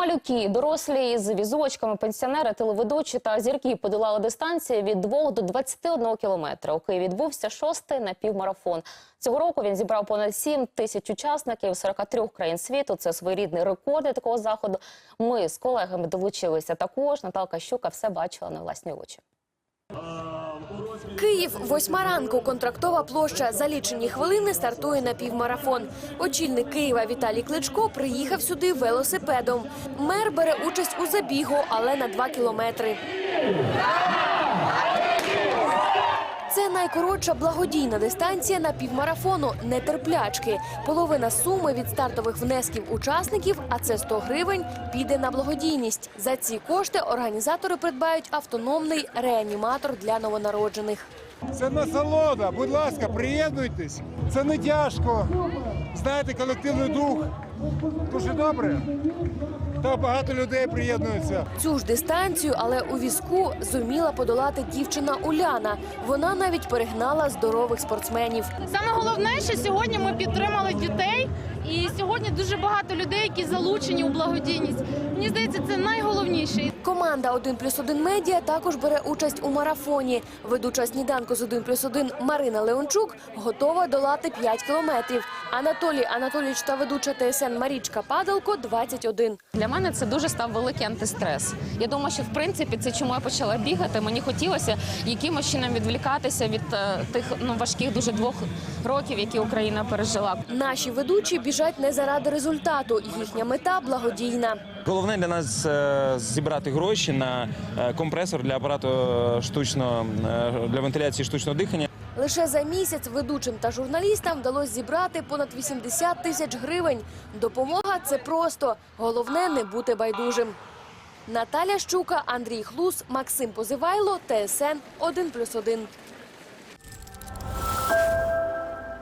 Малюки, дорослі з візочками, пенсіонери, телеведучі та зірки подолали дистанції від 2 до 21 кілометра. У Києві відбувся шостий напівмарафон. Цього року він зібрав понад 7 тисяч учасників з 43 країн світу. Це своєрідний рекорд для такого заходу. Ми з колегами долучилися також. Наталка Щука все бачила на власні очі. Київ, восьма ранку, контрактова площа. За лічені хвилини стартує на півмарафон. Очільник Києва Віталій Кличко приїхав сюди велосипедом. Мер бере участь у забігу, але на два кілометри. Найкоротша благодійна дистанція на півмарафону нетерплячки. Половина суми від стартових внесків учасників, а це 100 гривень, піде на благодійність. За ці кошти організатори придбають автономний реаніматор для новонароджених. Це насолода. Будь ласка, приєднуйтесь. Це не тяжко. Знаєте, колективний дух дуже добре. Та багато людей приєднуються. Цю ж дистанцію, але у візку зуміла подолати дівчина Уляна. Вона навіть перегнала здорових спортсменів. Саме головне, що сьогодні ми підтримали дітей, і сьогодні дуже багато людей, які залучені у благодійність. Мені здається, це найголовніше. Команда «1 плюс 1 медіа також бере участь у марафоні. Ведуча сніданку з «1 плюс 1 Марина Леончук готова долати 5 кілометрів. Анатолій Анатолійович та ведуча ТСН Марічка Падалко 21. Для мене це дуже став великий антистрес. Я думаю, що в принципі це чому я почала бігати. Мені хотілося якимось чином відволікатися від е, тих ну важких дуже двох років, які Україна пережила. Наші ведучі біжать не заради результату. Їхня мета благодійна. Головне для нас е, зібрати гроші на е, компресор для апарату штучного е, для вентиляції штучного дихання. Лише за місяць ведучим та журналістам вдалося зібрати понад 80 тисяч гривень. Допомога це просто. Головне не бути байдужим. Наталя Щука, Андрій Хлус, Максим Позивайло, ТСН 1+,1.